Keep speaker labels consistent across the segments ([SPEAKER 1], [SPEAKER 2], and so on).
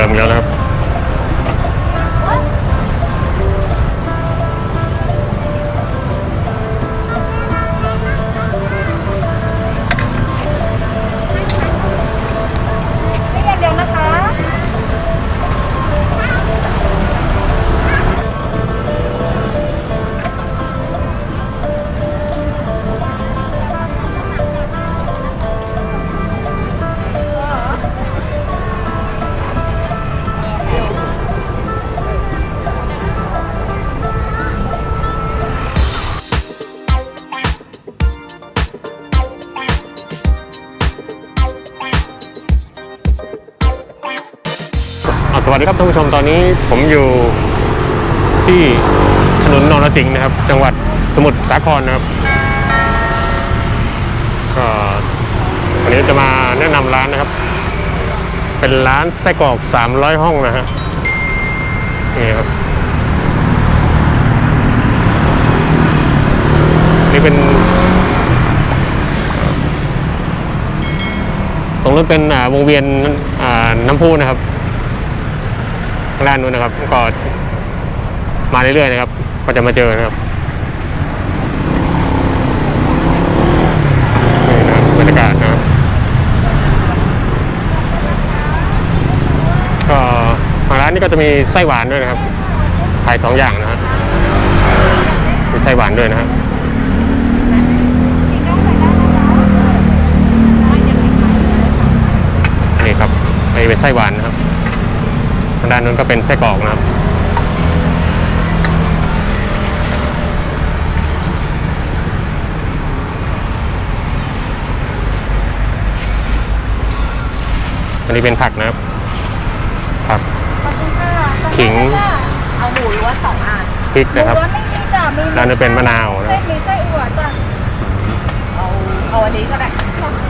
[SPEAKER 1] ติมอีกแล้วนะครับ ท่านผู้ชมตอนนี้ผมอยู่ที่ถนนนรสิงห์นะครับ จังหวัดสมุทรสาครนะครับก็วันนี้จะมาแนะนำร้านนะครับ เป็นร้านไส้กรอก 300 ห้องนะฮะนี่ครับนี่เป็น ตรงนู้นเป็นวงเวียนน้ำพุนะครับางด้านนู้นนะครับ ก็มาเรื่อยๆนะครับ ก็จะมาเจอนะครับนี่นะครับบรรยากาศนะครับ ก็ทางร้านนี้ก็จะมีไส้หวานด้วยนะครับ ขายสองอย่างนะครับมีไส้หวานด้วยนะครับนนี้ครับอันนี้เป็นไส้หวานนะครับ ด้านนู้นก็เป็นไส้กรอกนะครับอันนี้เป็นผักนะครับผัก
[SPEAKER 2] ขอบคุณค่ะ
[SPEAKER 1] ขิง
[SPEAKER 2] เอาหมูล้วนสองอัน
[SPEAKER 1] พริกนะครับ
[SPEAKER 2] หมูล้วนไม่มีจ้ะมี
[SPEAKER 1] ร้านนี้เป็นมะนาวนะค
[SPEAKER 2] เส้
[SPEAKER 1] รับ
[SPEAKER 2] นมีไส้อั่วจ้ะเอาเอาอันนี้ก็ได้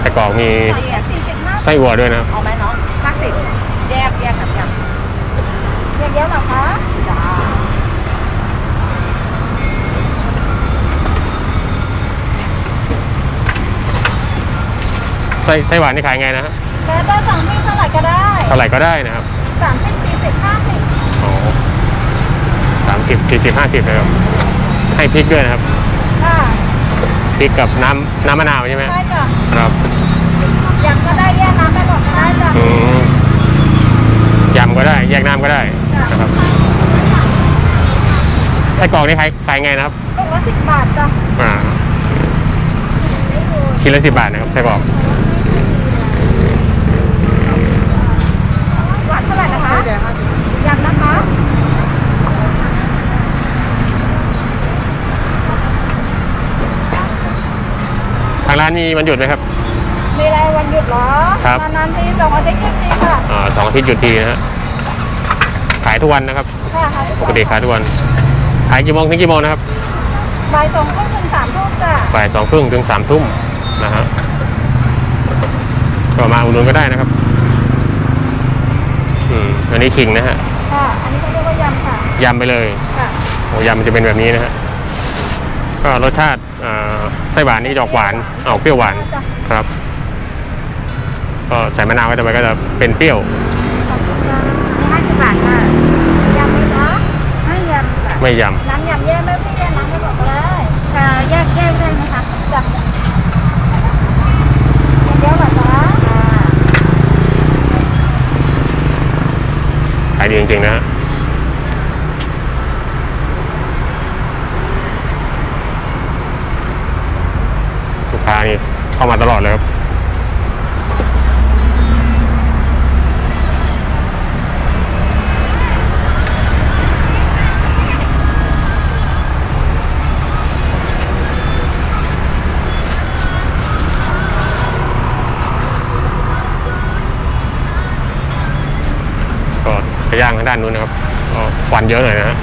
[SPEAKER 1] ไส้กรอกมี
[SPEAKER 2] สี่สี่สิบห้า
[SPEAKER 1] ไส้อั่วด้วยนะครับ
[SPEAKER 2] เอาไหมน้องห้าสิบแยกแยกกันยังแยก เยอะเหรอคะจ้า
[SPEAKER 1] ไส้ไส้หวานนี่ขายไงนะฮะ
[SPEAKER 2] แล้วก็สั่งที่เท่าไหร่ก็ได้
[SPEAKER 1] เท่าไหร่ก็ได้นะครับ
[SPEAKER 2] สามสิบสี่สิบห้าสิบ
[SPEAKER 1] อ๋อสามสิบสี่สิบห้าสิบนะครับให้พริกด้วยนะครับ
[SPEAKER 2] ค่ะ
[SPEAKER 1] พริกกับน้ำน้ำมะนาวใช่ไหม
[SPEAKER 2] ใช่จ้ะ
[SPEAKER 1] ครับ
[SPEAKER 2] ยำก็ได้แยกน้ำไปก่อนก็ได้จ้ะ
[SPEAKER 1] อืมยำก็ได้ แยกน้ำก็ได้นะครับ ไส้กรอกนี่ขายขายไงนะครับ
[SPEAKER 2] ลูกละสิบบาทจ้ะ
[SPEAKER 1] อ่าชิ้นละสิบบาทนะครับไส้กรอก
[SPEAKER 2] หวานเท่าไหร่นะคะยำนะคะ
[SPEAKER 1] ทางร้านมีวันหยุดไหมครับ
[SPEAKER 2] มีอะไรวันหยุดเหรอ
[SPEAKER 1] ครับ
[SPEAKER 2] นานๆทีสองอาทิตย์หยุดทีค่ะ
[SPEAKER 1] อ่าสองอาทิตย์หยุดทีนะฮะขายทุกวันนะครับ
[SPEAKER 2] ค่ะค่ะ
[SPEAKER 1] ปกติขายทุกวัน ขายกี่โมงถึงกี่โมงนะครับ
[SPEAKER 2] บ่ายสองทุ่มถึงสามทุ่มจ้ะ
[SPEAKER 1] บ่ายสองครึ่งถึงสามทุ่มนะฮะก็มาอุดหนุนก็ได้นะครับ อืมอันนี้ขิงนะฮะ
[SPEAKER 2] ค่ะ อันนี้เขาเรียกว่ายำค่ะ
[SPEAKER 1] ยำไปเลย
[SPEAKER 2] ค่ะ
[SPEAKER 1] โอ้ยำมันจะเป็นแบบนี้นะฮะ ก็รสชาติอ่าไส้หวานนี่จะออกหวานออกเปรี้ยวหวาน
[SPEAKER 2] จ้ะ
[SPEAKER 1] ครับ ก็ใส่มะนาวก็จะไปก็จะเป็นเปรี้ยว
[SPEAKER 2] ขอบคุณค่ะห้าสิบบาทค่ะยำไหมคะให้ยำค่ะ
[SPEAKER 1] ไม่ย
[SPEAKER 2] น้ำยำแยกไหมพี่แยกน้ำไม่บอกก็ได้ค่ะแยกแยกได้ไหมคะจ้ะเดี๋ยวเหรอจ๊ะค่ะำ
[SPEAKER 1] ขายดีจริงๆนะฮะลูกค้านี่เข้ามาตลอดเลยครับ ด้านนู้นนะครับควันเยอะหน่อยนะ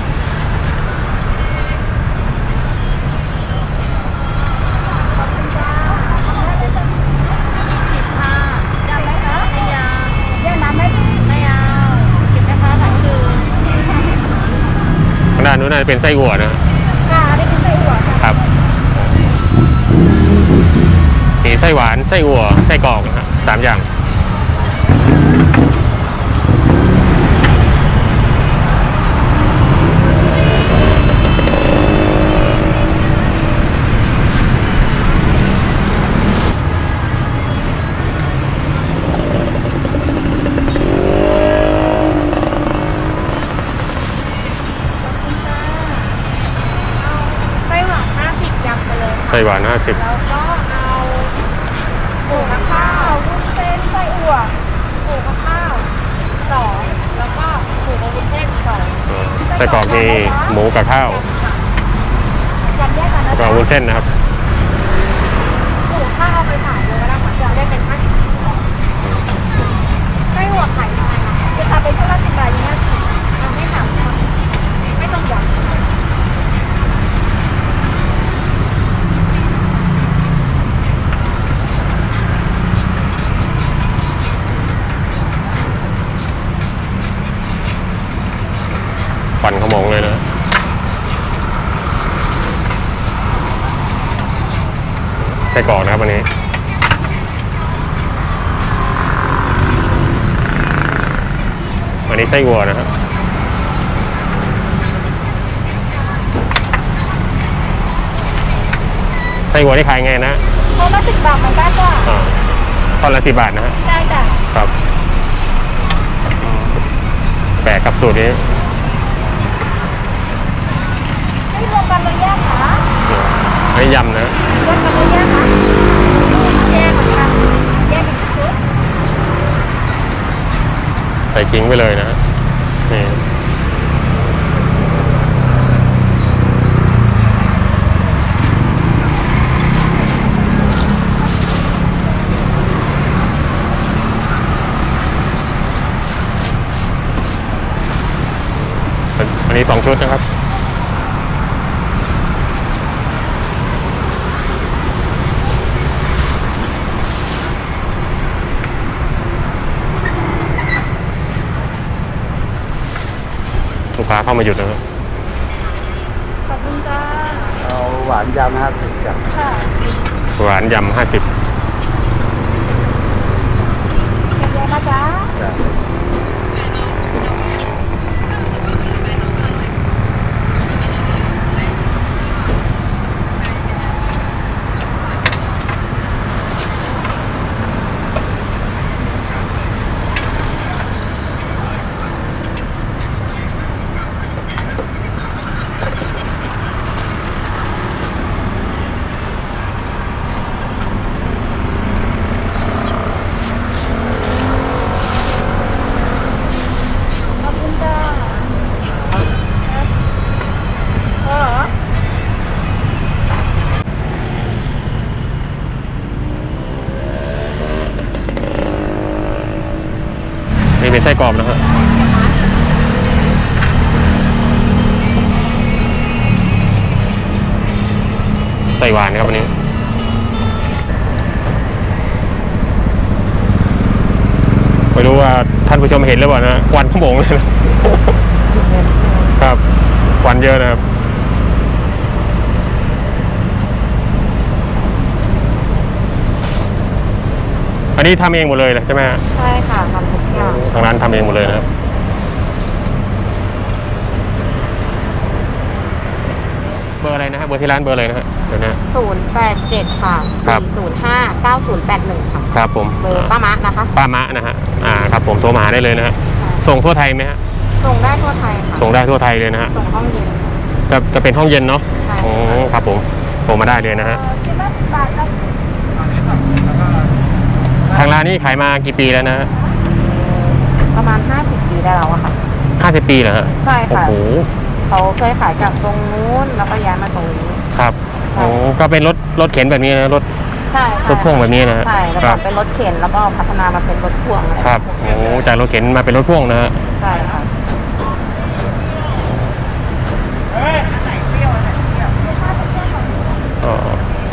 [SPEAKER 2] ข้าง
[SPEAKER 1] ด้านนู้นน่าจะเป็นไส้อั่วนะ
[SPEAKER 2] ค่ะอันนี้คือไส้หัวค่ะ
[SPEAKER 1] ครับมีไส้หวานไส้อั่วไส้กรอกนะฮะสามอย่าง ส้หวานห้าสิบ
[SPEAKER 2] แล้วก็เอาหมูกับข้าววุ้นเส้นไส้อั่วหมูกับข้าวสองแล้วก็หมูกับวุ้นเส้นสอง
[SPEAKER 1] ไส้กรอกมีหมูกับข้าว
[SPEAKER 2] จัดแยกกัน
[SPEAKER 1] แล้
[SPEAKER 2] นะ
[SPEAKER 1] วก็
[SPEAKER 2] จ๊ะ
[SPEAKER 1] วุ้นเส้นนะครับ
[SPEAKER 2] หมูข้าวเอาไปขายเลยก็ได้ค่ะจะได้เป็นห้าสิบไส้หัวไข่ยังไงคะจะทำเป็นชุดละสิบบาทอย่างเงี้ยเอาไม่ถามไม่ต้องหวัง
[SPEAKER 1] ควันขโมงเลยนะไส้กรอกนะครับวันนี้วันนี้ไส้วัวนะครับไส้วัวที่ขายไงนะ
[SPEAKER 2] เพราะว่าสิบบาทมันได้กว่า
[SPEAKER 1] อ่าท่อนละสิบบาทนะฮะ
[SPEAKER 2] ได้จ้ะ
[SPEAKER 1] ครับแปลกครับสูตรนี้
[SPEAKER 2] ไม่รวมกันเลยแยกค่ะ
[SPEAKER 1] อันนี้ยำนะ
[SPEAKER 2] รวมกันเลยแยกค่
[SPEAKER 1] ส่กิ้งไปเลยนะฮะนี่อันนี้สองชุดนะครับ เข้ามาหยุดนะครับ
[SPEAKER 2] ขอบคุณจ้า
[SPEAKER 3] เอาหวานยำห้าสิบจ้ะ
[SPEAKER 2] ค่ะ
[SPEAKER 1] หวานยำห้าสิบ
[SPEAKER 2] เยอะๆนะจ๊ะ
[SPEAKER 3] จ้ะ
[SPEAKER 2] ขอบคุณจ้าเออ
[SPEAKER 1] นี่เป็นไส้กรอบนะฮะไส้หวานะครับวันนี้ไม่รู้ว่าท่านผู้ชมเห็นหรือเปล่านะควันขโมงเลยนะครับควันเยอะนะครับอันนี้ทำเองหมดเลยเหรอใช่ไหมฮะ
[SPEAKER 2] ใช่ค่ะทำ ทุกอย่าง
[SPEAKER 1] ทางร้านทำเองหมดเลยนะครับเบอร์อะไรนะฮะเบอร์ที่ร้านเบอร์อะไรนะฮะเดี๋ยวนะ
[SPEAKER 2] ศูนย์แปดเจ็ดค่ะ
[SPEAKER 1] ครับ
[SPEAKER 2] สี่ศูนย์ห้าเก้าศูนย์แปดหนึ่งค่ะ
[SPEAKER 1] ครับผม
[SPEAKER 2] เบอร์ป้ามะนะคะ
[SPEAKER 1] ป้ามะนะฮะอ่าครับผมโทรมาหาได้เลยนะฮะส่งทั่วไทยไหมฮะ
[SPEAKER 2] ส่งได้ทั่วไทยค่ะ
[SPEAKER 1] ส่งได้ทั่วไทยเลยนะฮะ
[SPEAKER 2] ส่งห้องเย็น
[SPEAKER 1] จะจะเป็นห้องเย็นเนาะ
[SPEAKER 2] ใช่
[SPEAKER 1] โอ้ครับผมโทรมาได้เลยนะฮะ
[SPEAKER 2] คิดว่าบาทละ
[SPEAKER 1] ทางร้านนี้ขายมากี่ปีแล้วนะฮะ
[SPEAKER 2] ประมาณห้าสิบปีได้แล้วอะค่ะ
[SPEAKER 1] ห้าสิบปีเหรอฮะ
[SPEAKER 2] ใช่
[SPEAKER 1] โอ้
[SPEAKER 2] ค่ะ
[SPEAKER 1] โห
[SPEAKER 2] เขาเคยขายจากตรงนู้นแล้วก็ย้ายมาตรงนี้
[SPEAKER 1] ครับโอ้ก็เป็นรถรถเข็นแบบนี้นะรถ
[SPEAKER 2] ใช่
[SPEAKER 1] รถพ่วงแบบนี้นะฮะ
[SPEAKER 2] ใช่แล้ว
[SPEAKER 1] ค
[SPEAKER 2] ก็
[SPEAKER 1] รับ
[SPEAKER 2] เป็นรถเข็นแล้วก็พัฒนามาเป็นรถพ่วงอะไค
[SPEAKER 1] รับโอ้จากรถเข็นมาเป็นรถพ่วงนะฮะ
[SPEAKER 2] ใช่ค่ะ
[SPEAKER 1] ก็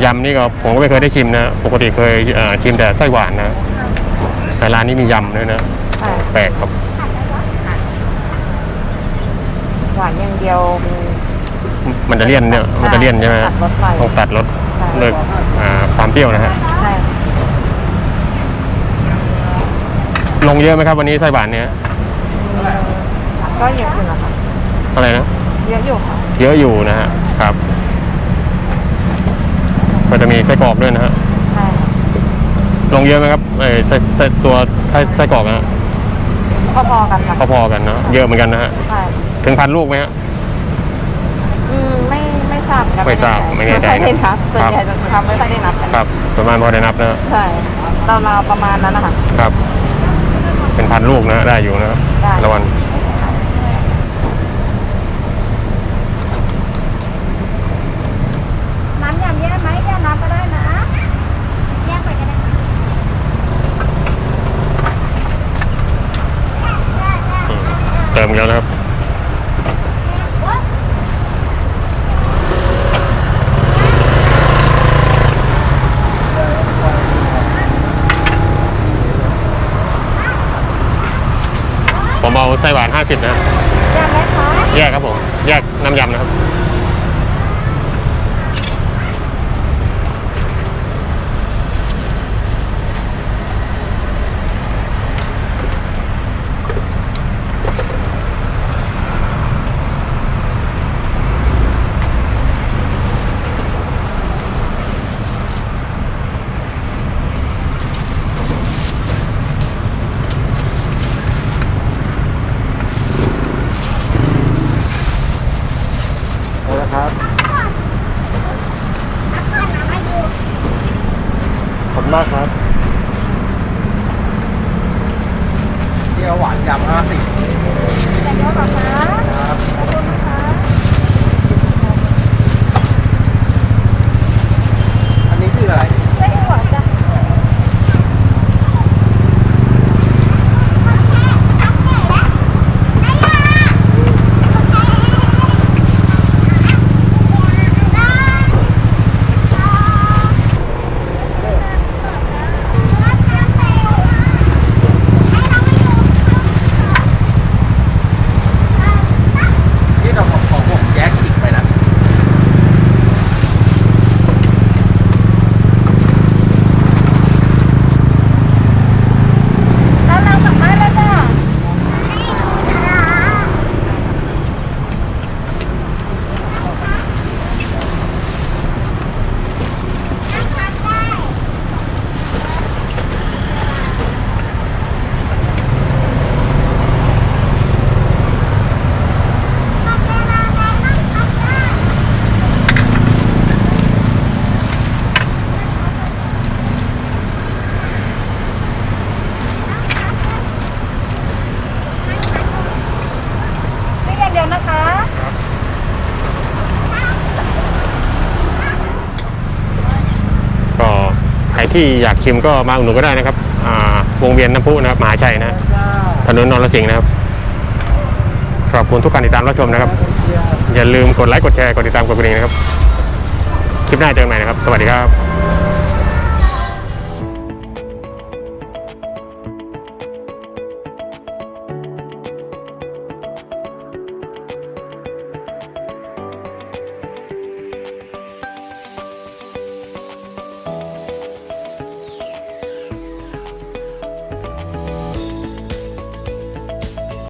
[SPEAKER 1] ยำนี่ก็ผมก็ไม่เคยได้ชิมนะปกติเคยเอ่อชิมแต่ไส้หวานนะแต่ร้านนี้มียำด้วยนะ
[SPEAKER 2] ใช่
[SPEAKER 1] แปลกครับ
[SPEAKER 2] หวานอย่างเดียวมี
[SPEAKER 1] มันจะเลี่ยนเนี่ยมันจะเลี่ยนใช่ไหม
[SPEAKER 2] ตัดรสไฟ
[SPEAKER 1] ต้องตัดรส
[SPEAKER 2] ใช่
[SPEAKER 1] เลิกอ่าความเปรี้ยวนะฮะ
[SPEAKER 2] ใช่
[SPEAKER 1] ลงเยอะไหมครับวันนี้ไส้หวานเนี่ย
[SPEAKER 2] ก็เยอะอยู่นะคะ
[SPEAKER 1] อะไรนะ
[SPEAKER 2] เยอะอยู่ค่ะ
[SPEAKER 1] เยอะอยู่นะฮะครับก็จะมีไส้กรอกด้วยนะฮะ
[SPEAKER 2] ใช่
[SPEAKER 1] ลงเยอะไหมครับเออไส้ไส้ตัวไส้ไส้กรอกนะฮะ
[SPEAKER 2] พอๆกันค่ะ
[SPEAKER 1] พอๆกันนะเยอะเหมือนกันนะฮะ
[SPEAKER 2] ใช่
[SPEAKER 1] ถึงพันลูกไหมฮะ
[SPEAKER 2] อืมไม่ไม่ขทราบเหมือนกัน
[SPEAKER 1] ไม่ทราบไม่แน่ใจ
[SPEAKER 2] ค่อยได้
[SPEAKER 1] นะ
[SPEAKER 2] นับส่วน
[SPEAKER 1] ครับ
[SPEAKER 2] ใหญ่จะทำไม่ค่อยได้นับกัน
[SPEAKER 1] ครับ ประมาณพอได้นับนะครับ
[SPEAKER 2] ใช่ราวๆประมาณนั้นนะคะ
[SPEAKER 1] ครับ เป็นพันลูกนะได้อยู่นะครับ
[SPEAKER 2] ได้
[SPEAKER 1] ละวัน
[SPEAKER 2] น้ำยำแยกไหมแยกน้ำก็ได้นะ แยกไปก็ได้
[SPEAKER 1] อืม เติมอีกแล้วนะครับผมเอาไส้หวาน 50 นะครับ
[SPEAKER 2] แยกไหมคะ
[SPEAKER 1] แยกครับผม แยกน้ำยำนะครับ
[SPEAKER 3] เอาละครับขอบคุณ มากครับเที่ยวหวานยำห้าสิบ
[SPEAKER 2] แต่เดี๋ยวก่อนนะ
[SPEAKER 3] ครับ
[SPEAKER 2] ขอบคุณนะคะ
[SPEAKER 3] อันนี้คืออะไร
[SPEAKER 2] ไส้อั่วจ้ะ
[SPEAKER 3] ที่เราของของผมแยกอีกไปนะ
[SPEAKER 2] แล้วเรากลับบ้านแล้วจ้ะ นี่อย่างเดียวนะคะ
[SPEAKER 1] ก็ใคร ที่อยากชิมก็มาอุดหนุนก็ได้นะครับวงเวียนน้ำพุนะครับมหาชัยนะถนนนรสิงห์นะครับขอบคุณทุกการติดตามรับชมนะครับ อย่าลืมกดไลค์กดแชร์กดติดตามกดกระดิ่งนะครับ คลิปหน้าเจอกันใหม่นะครับ สวัสดีครับ